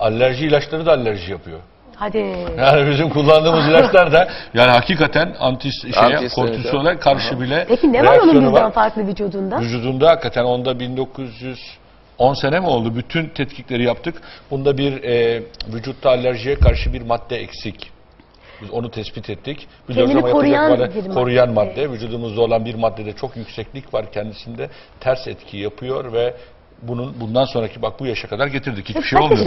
alerji ilaçları da alerji yapıyor. Hadi. Yani bizim kullandığımız ilaçlar da yani hakikaten anti şeye kortisola karşı bile Peki ne var onun bizden farklı vücudunda? Vücudunda hakikaten onda 1910 sene mi oldu? Bütün tetkikleri yaptık. Bunda bir e, vücutta alerjiye karşı bir madde eksik. Biz onu tespit ettik. Biliyoruz Kendini koruyan madde- bir madde. koruyan madde. Vücudumuzda olan bir maddede çok yükseklik var kendisinde. Ters etki yapıyor ve bunun bundan sonraki bak bu yaşa kadar getirdik. Hiçbir şey olmuyor.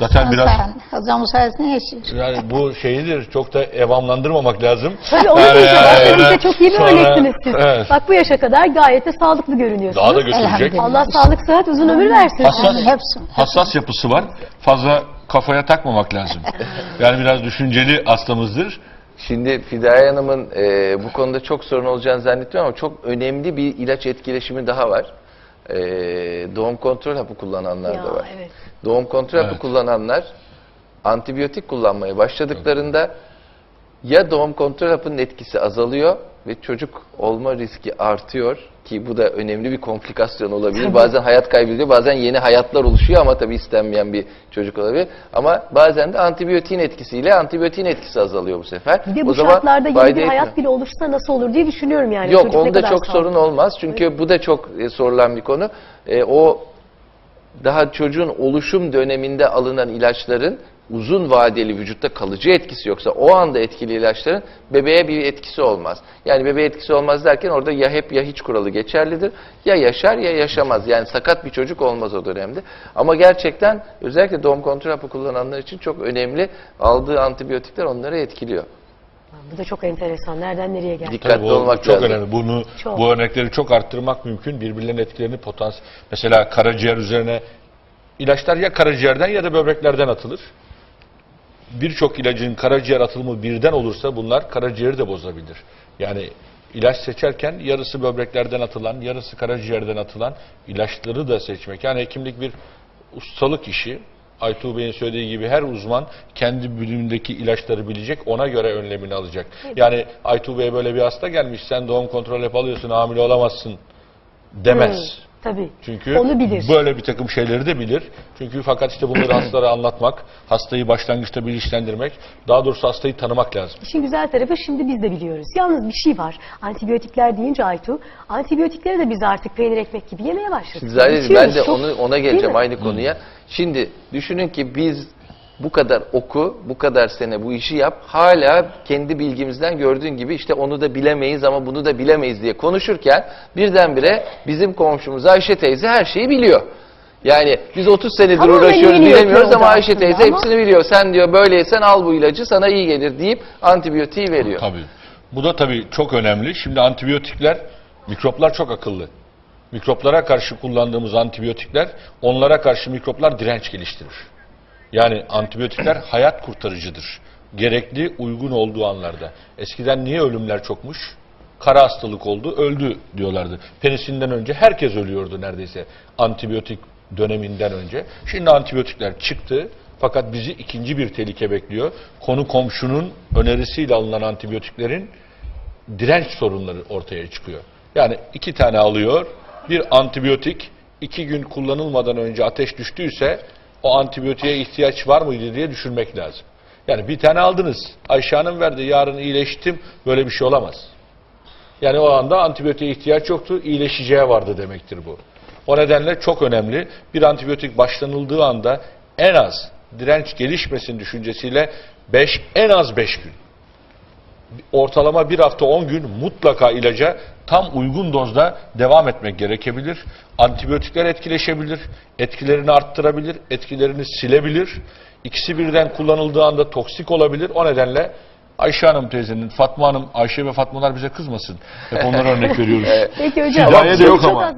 Zaten, biraz Hocamız sayesinde yaşıyor. yani bu şeyidir çok da evamlandırmamak lazım. Tabii onu Yani, diyeceğim. Bize yani, çok iyi bir sonra- örneksiniz siz. Evet. Bak bu yaşa kadar gayet de sağlıklı görünüyorsunuz. Daha da götürecek. Allah sağlık sıhhat uzun ömür versin. Hassas, Hepsi. hassas yapısı var. Fazla kafaya takmamak lazım. Yani biraz düşünceli hastamızdır. Şimdi Fidaye Hanım'ın e, bu konuda çok sorun olacağını zannetmiyorum ama çok önemli bir ilaç etkileşimi daha var. E, doğum kontrol hapı kullananlar Ya, da var. evet. Doğum kontrol hapı Evet. kullananlar antibiyotik kullanmaya başladıklarında ya doğum kontrol hapının etkisi azalıyor ve çocuk olma riski artıyor ki bu da önemli bir komplikasyon olabilir. Bazen hayat kaybediyor, bazen yeni hayatlar oluşuyor ama tabii istenmeyen bir çocuk olabilir. Ama bazen de antibiyotiğin etkisiyle antibiyotiğin etkisi azalıyor bu sefer. Bir de bu o zaman şartlarda yeni fayda bir hayat etmiyor. bile oluşsa nasıl olur diye düşünüyorum yani. Yok Çocuk onda çok sorun olmaz. Çünkü bu da çok e, sorulan bir konu. E, o daha çocuğun oluşum döneminde alınan ilaçların uzun vadeli vücutta kalıcı etkisi yoksa o anda etkili ilaçların bebeğe bir etkisi olmaz. Yani bebeğe etkisi olmaz derken orada ya hep ya hiç kuralı geçerlidir. Ya yaşar ya yaşamaz. Yani sakat bir çocuk olmaz o dönemde. Ama gerçekten özellikle doğum kontrol hapı kullananlar için çok önemli. Aldığı antibiyotikler onları etkiliyor. Bu da çok enteresan. Nereden nereye geldi? Dikkatli Tabii olmak çok lazım. önemli. Bunu Çok. bu örnekleri çok arttırmak mümkün. Birbirlerinin etkilerini potansiyel. Mesela karaciğer üzerine ilaçlar ya karaciğerden ya da böbreklerden atılır. Birçok ilacın karaciğer atılımı birden olursa bunlar karaciğeri de bozabilir. Yani ilaç seçerken yarısı böbreklerden atılan, yarısı karaciğerden atılan ilaçları da seçmek. Yani hekimlik bir ustalık işi. Aytuğ Bey'in söylediği gibi her uzman kendi bölümündeki ilaçları bilecek, ona göre önlemini alacak. Yani Aytuğ Bey böyle bir hasta gelmiş, sen doğum kontrol hep alıyorsun, hamile olamazsın demez. Hı, Tabii. Çünkü Onu bilir. böyle bir takım şeyleri de bilir. Çünkü fakat işte bunları hastalara anlatmak, hastayı başlangıçta bilinçlendirmek, daha doğrusu hastayı tanımak lazım. İşin güzel tarafı şimdi biz de biliyoruz. Yalnız bir şey var. Antibiyotikler deyince Aytu, antibiyotikleri de biz artık peynir ekmek gibi yemeye başladık. Şimdi Zahide, ben de onu ona geleceğim aynı konuya. Şimdi düşünün ki biz bu kadar oku, bu kadar sene bu işi yap. Hala kendi bilgimizden gördüğün gibi işte onu da bilemeyiz ama bunu da bilemeyiz diye konuşurken birdenbire bizim komşumuz Ayşe teyze her şeyi biliyor. Yani biz 30 senedir Tamamen uğraşıyoruz bilemiyoruz ama Ayşe teyze ama- hepsini biliyor. Sen diyor böyleysen al bu ilacı sana iyi gelir deyip antibiyotiği veriyor. Tabii. Bu da tabii çok önemli. Şimdi antibiyotikler, mikroplar çok akıllı. Mikroplara karşı kullandığımız antibiyotikler, onlara karşı mikroplar direnç geliştirir. Yani antibiyotikler hayat kurtarıcıdır. Gerekli, uygun olduğu anlarda. Eskiden niye ölümler çokmuş? Kara hastalık oldu, öldü diyorlardı. Penisinden önce herkes ölüyordu neredeyse antibiyotik döneminden önce. Şimdi antibiyotikler çıktı fakat bizi ikinci bir tehlike bekliyor. Konu komşunun önerisiyle alınan antibiyotiklerin direnç sorunları ortaya çıkıyor. Yani iki tane alıyor, bir antibiyotik iki gün kullanılmadan önce ateş düştüyse o antibiyotiğe ihtiyaç var mıydı diye düşünmek lazım. Yani bir tane aldınız, Ayşe verdi, yarın iyileştim, böyle bir şey olamaz. Yani o anda antibiyotiğe ihtiyaç yoktu, iyileşeceği vardı demektir bu. O nedenle çok önemli. Bir antibiyotik başlanıldığı anda en az direnç gelişmesin düşüncesiyle 5 en az 5 gün ortalama bir hafta 10 gün mutlaka ilaca tam uygun dozda devam etmek gerekebilir. Antibiyotikler etkileşebilir, etkilerini arttırabilir, etkilerini silebilir. İkisi birden kullanıldığı anda toksik olabilir. O nedenle Ayşe Hanım teyzenin, Fatma Hanım, Ayşe ve Fatmalar bize kızmasın. Hep onlara örnek veriyoruz. Peki hocam. Hidayet de yok ama.